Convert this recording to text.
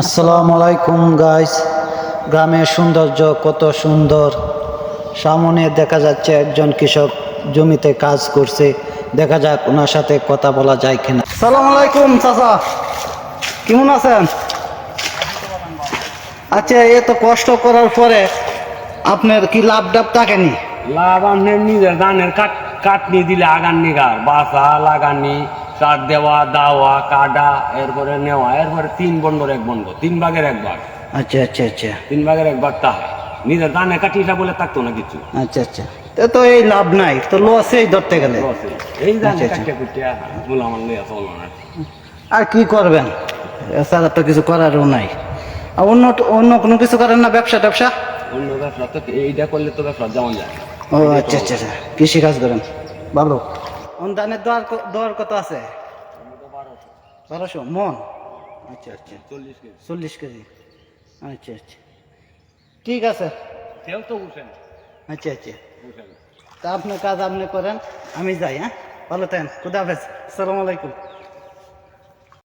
আসসালামু আলাইকুম গাইস গ্রামের সৌন্দর্য কত সুন্দর। সামনে দেখা যাচ্ছে একজন কৃষক জমিতে কাজ করছে। দেখা যাক ওনার সাথে কথা বলা যায় কিনা। সালাম আলাইকুম চাচা। কেমন আছেন? আচ্ছা এত কষ্ট করার পরে আপনার কি লাভ ডাব থাকেনি লাভ আপনার নিজের ধানের কাট কাটনি দিলে আগান নিগার, বাসা লাগানি সার দেওয়া দাওয়া কাটা এরপরে নেওয়া এরপরে তিন বন্ডর এক বন্ড তিন ভাগের এক ভাগ। আচ্ছা আচ্ছা আচ্ছা। তিন ভাগের এক ভাগ তা নিজের ধানের কাঠিটা বলে থাকতো না কিছু। আচ্ছা আচ্ছা। তো তো এই লাভ নাই তো লসেই ধরতে গেলে। লসে। এই। ধানের আচ্ছা, আচ্ছা। কাটতে কুটতে মূল আমার লইয়া চলো না। আর কি করবেন? এছাড়া তো কিছু করারও নাই। আর অন্য অন্য কোনো কিছু করেন না ব্যবসা ট্যাবসা? অন্য ব্যবসা তো এইটা করলে তো ব্যবসা যেমন যায়। ও আচ্ছা আচ্ছা আচ্ছা। কৃষি কাজ করেন। ভালো। অনুদানের দর দর কত আছে? বারোশো। মন? আচ্ছা আচ্ছা। চল্লিশ কেজি। চল্লিশ কেজি। আচ্ছা আচ্ছা। ঠিক আছে। আচ্ছা আচ্ছা। তা আপনার কাজ আপনি করেন আমি যাই হ্যাঁ? ভালো থাকেন। খুদা হাফেজ। আসসালামু আলাইকুম।